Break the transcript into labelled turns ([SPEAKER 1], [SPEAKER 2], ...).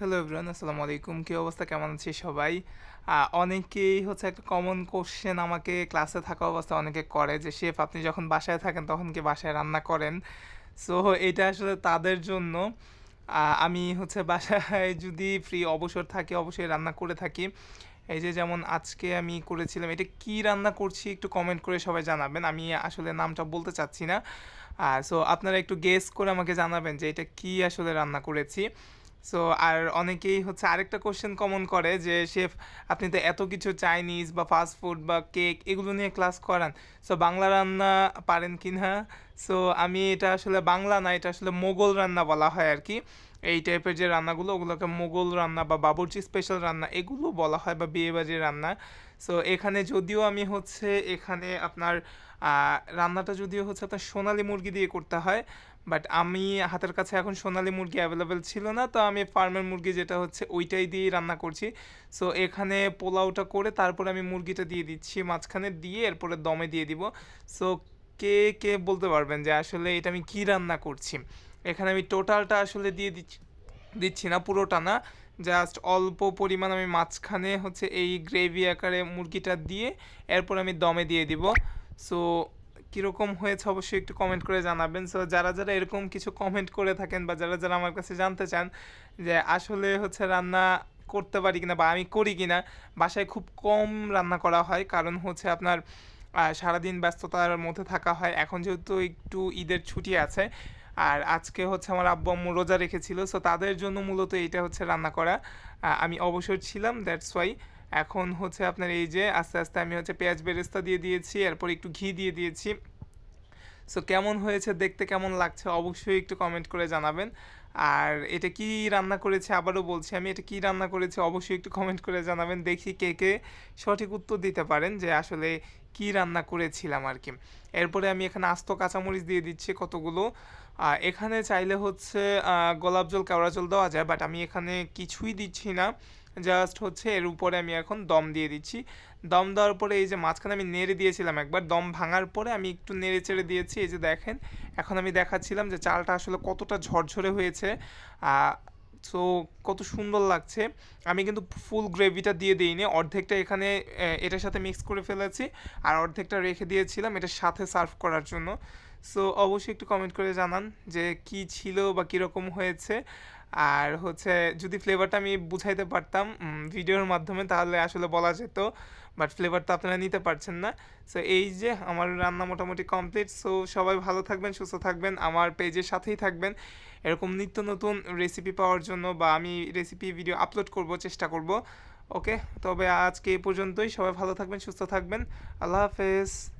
[SPEAKER 1] Hello everyone আসসালামু আলাইকুম। কী অবস্থা? কেমন আছি সবাই? অনেকেই হচ্ছে একটা কমন কোশ্চেন আমাকে ক্লাসে থাকা অবস্থা অনেকে করে যে, শেফ, আপনি যখন বাসায় থাকেন, তখন কি বাসায় রান্না করেন? সো এটা আসলে তাদের জন্য। আমি হচ্ছে বাসায় যদি ফ্রি অবসর থাকি, অবশ্যই রান্না করে থাকি। এই যে, যেমন আজকে আমি করেছিলাম, এটা কি রান্না করছি একটু কমেন্ট করে সবাই জানাবেন। আমি আসলে নামটা বলতে চাচ্ছি না। সো আপনারা একটু গেস করে আমাকে জানাবেন যে, এটা কি আসলে রান্না করেছি। সো আর অনেকেই হচ্ছে আরেকটা কোশ্চেন কমন করে যে, শেফ, আপনি তো এত কিছু চাইনিজ বা ফাস্ট ফুড বা কেক এগুলো নিয়ে ক্লাস করান। সো বাংলা রান্না পারেন কি না? সো আমি এটা আসলে বাংলা না, এটা আসলে মোগল রান্না বলা হয় আর কি এই টাইপের যে রান্নাগুলো, ওগুলোকে মোগল রান্না বা বাবুর্চি স্পেশাল রান্না এগুলো বলা হয় বা বিয়েবাড়ির রান্না। সো এখানে যদিও আমি হচ্ছে, এখানে আপনার রান্নাটা যদিও হচ্ছে আপনার সোনালি মুরগি দিয়ে করতে হয় বাট আমি হাতের কাছে এখন সোনালি মুরগি অ্যাভেলেবেল ছিল না, তো আমি ফার্মের মুরগি যেটা হচ্ছে ওইটাই দিয়েই রান্না করছি। সো এখানে পোলাওটা করে তারপরে আমি মুরগিটা দিয়ে দিচ্ছি, মাঝখানে দিয়ে এরপরে দমে দিয়ে দিব। সো কে কে বলতে পারবেন যে আসলে এটা আমি কী রান্না করছি? এখানে আমি টোটালটা আসলে দিয়ে দিচ্ছি দিচ্ছি না, পুরোটা না। জাস্ট অল্প পরিমাণ আমি মাঝখানে হচ্ছে এই গ্রেভি আকারে মুরগিটা দিয়ে এরপর আমি দমে দিয়ে দিব। সো কীরকম হয়েছে অবশ্যই একটু কমেন্ট করে জানাবেন। সো যারা যারা এরকম কিছু কমেন্ট করে থাকেন বা যারা যারা আমার কাছে জানতে চান যে আসলে হচ্ছে রান্না করতে পারি কিনা বা আমি করি কিনা, বাসায় খুব কম রান্না করা হয়। কারণ হচ্ছে আপনার সারাদিন ব্যস্ততার মধ্যে থাকা হয়। এখন যেহেতু একটু ঈদের ছুটি আছে, আর আজকে হচ্ছে আমার আব্বু আম্মু রোজা রেখেছিল। সো তাদের জন্য মূলত এইটা হচ্ছে রান্না করা। আমি অবসর ছিলাম দ্যাটস ওয়াই এখন হচ্ছে আপনার এই যে আস্তে আস্তে আমি হচ্ছে পেঁয়াজ বেরেস্তা দিয়ে দিয়েছি, এরপর একটু ঘি দিয়ে দিয়েছি। সো কেমন হয়েছে, দেখতে কেমন লাগছে অবশ্যই একটু কমেন্ট করে জানাবেন। আর এটা কি রান্না করেছে আবারও বলছি আমি, এটা কি রান্না করেছি অবশ্যই একটু কমেন্ট করে জানাবেন, দেখি কে কে সঠিক উত্তর দিতে পারেন যে আসলে কি রান্না করেছিলাম আর কি। এরপরে আমি এখানে আস্ত কাঁচামরিচ দিয়ে দিচ্ছি কতগুলো। এখানে চাইলে হচ্ছে গোলাপ জল, কেওড়া জল দেওয়া যায় বাট আমি এখানে কিছুই দিচ্ছি না। জাস্ট হচ্ছে এর উপরে আমি এখন দম দিয়ে দিচ্ছি। দম দেওয়ার পরে এই যে মাঝখানে আমি নেড়ে দিয়েছিলাম একবার, দম ভাঙার পরে আমি একটু নেড়ে চেড়ে দিয়েছি, এই যে দেখেন। এখন আমি দেখাচ্ছিলাম যে চালটা আসলে কতটা ঝরঝরে হয়েছে। সো কত সুন্দর লাগছে। আমি কিন্তু ফুল গ্রেভিটা দিয়ে দিইনি, অর্ধেকটা এখানে এটার সাথে মিক্স করে ফেলেছি আর অর্ধেকটা রেখে দিয়েছিলাম এটার সাথে সার্ভ করার জন্য। সো অবশ্যই একটু কমেন্ট করে জানান যে কি ছিল বা কীরকম হয়েছে। আর হচ্ছে যদি ফ্লেভারটা আমি বুঝাইতে পারতাম ভিডিওর মাধ্যমে, তাহলে আসলে বলা যেত বাট ফ্লেভারটা আপনারা নিতে পারছেন না। সো এই যে আমার রান্না মোটামুটি কমপ্লিট সো সবাই ভালো থাকবেন, সুস্থ থাকবেন, আমার পেজের সাথেই থাকবেন। এরকম নিত্য নতুন রেসিপি পাওয়ার জন্য বা আমি রেসিপি ভিডিও আপলোড করব, চেষ্টা করব। ওকে তবে আজকে এই পর্যন্তই, সবাই ভালো থাকবেন, সুস্থ থাকবেন। আল্লাহ হাফেজ।